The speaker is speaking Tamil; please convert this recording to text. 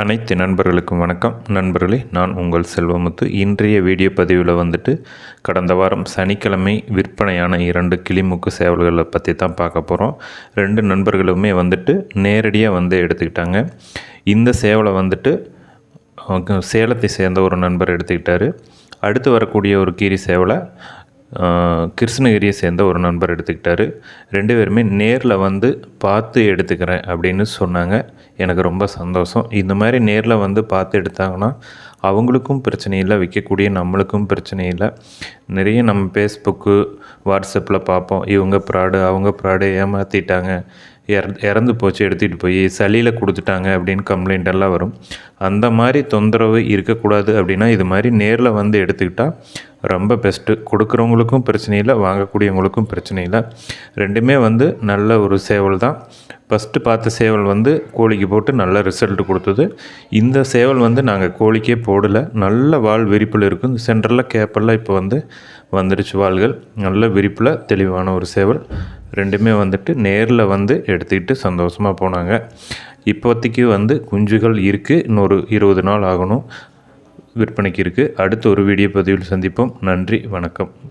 அனைத்து நண்பர்களுக்கும் வணக்கம். நண்பர்களே நான் உங்கள் செல்வமுத்து. இன்றைய வீடியோ பதிவில் வந்துட்டு கடந்த வாரம் சனிக்கிழமை விற்பனையான இரண்டு கிளிமுக்கு சேவல்களை பற்றி தான் பார்க்க போகிறோம் ரெண்டு நண்பர்களுமே வந்துட்டு நேரடியாக வந்து எடுத்துக்கிட்டாங்க. இந்த சேவலை வந்துட்டு சேலத்தை சேர்ந்த ஒரு நண்பர் எடுத்துக்கிட்டார். அடுத்து வரக்கூடிய ஒரு கீரி சேவலை கிருஷ்ணகிரியை சேர்ந்த ஒரு நண்பர் எடுத்துக்கிட்டாரு. ரெண்டு பேருமே நேரில் வந்து பார்த்து எடுத்துக்கிறேன் அப்படின்னு சொன்னாங்க. எனக்கு ரொம்ப சந்தோஷம். இந்த மாதிரி நேரில் வந்து பார்த்து எடுத்தாங்கன்னா அவங்களுக்கும் பிரச்சனை இல்லை விற்கக்கூடிய நம்மளுக்கும் பிரச்சனை இல்லை. நிறைய நம்ம ஃபேஸ்புக்கு வாட்ஸ்அப்பில் பார்ப்போம். இவங்க ப்ராடு அவங்க ப்ராடு ஏமாற்றிட்டாங்க இற இறந்து போச்சு எடுத்துகிட்டு போய் சளியில் கொடுத்துட்டாங்க அப்படின்னு கம்ப்ளைண்ட் எல்லாம் வரும். அந்த மாதிரி தொந்தரவு இருக்கக்கூடாது அப்படின்னா இது மாதிரி நேரில் வந்து எடுத்துக்கிட்டால் ரொம்ப பெஸ்ட்டு கொடுக்குறவங்களுக்கும் பிரச்சனை இல்லை வாங்கக்கூடியவங்களுக்கும் பிரச்சனை இல்லை. ரெண்டுமே வந்து நல்ல ஒரு சேவல் தான். ஃபஸ்ட்டு பார்த்த சேவல் வந்து கோழிக்கு போட்டு நல்ல ரிசல்ட் கொடுத்தது. இந்த சேவல் வந்து நாங்கள் கோழிக்கே போடலை. நல்ல வால் விரிப்பில் இருக்கும். சென்டரில் கேப்பெல்லாம் இப்போ வந்து வந்துடுச்சு வாள்கள். நல்ல விரிப்பில் தெளிவான ஒரு சேவல். ரெண்டுமே வந்துட்டு நேரில் வந்து எடுத்துக்கிட்டு சந்தோஷமாக போனாங்க. இப்போதைக்கு வந்து குஞ்சுகள் இருக்குது இன்னொரு இருபது நாள் ஆகணும். விற்பனைக்கு இருக்குது அடுத்த ஒரு வீடியோ பதிவில் சந்திப்போம். நன்றி வணக்கம்.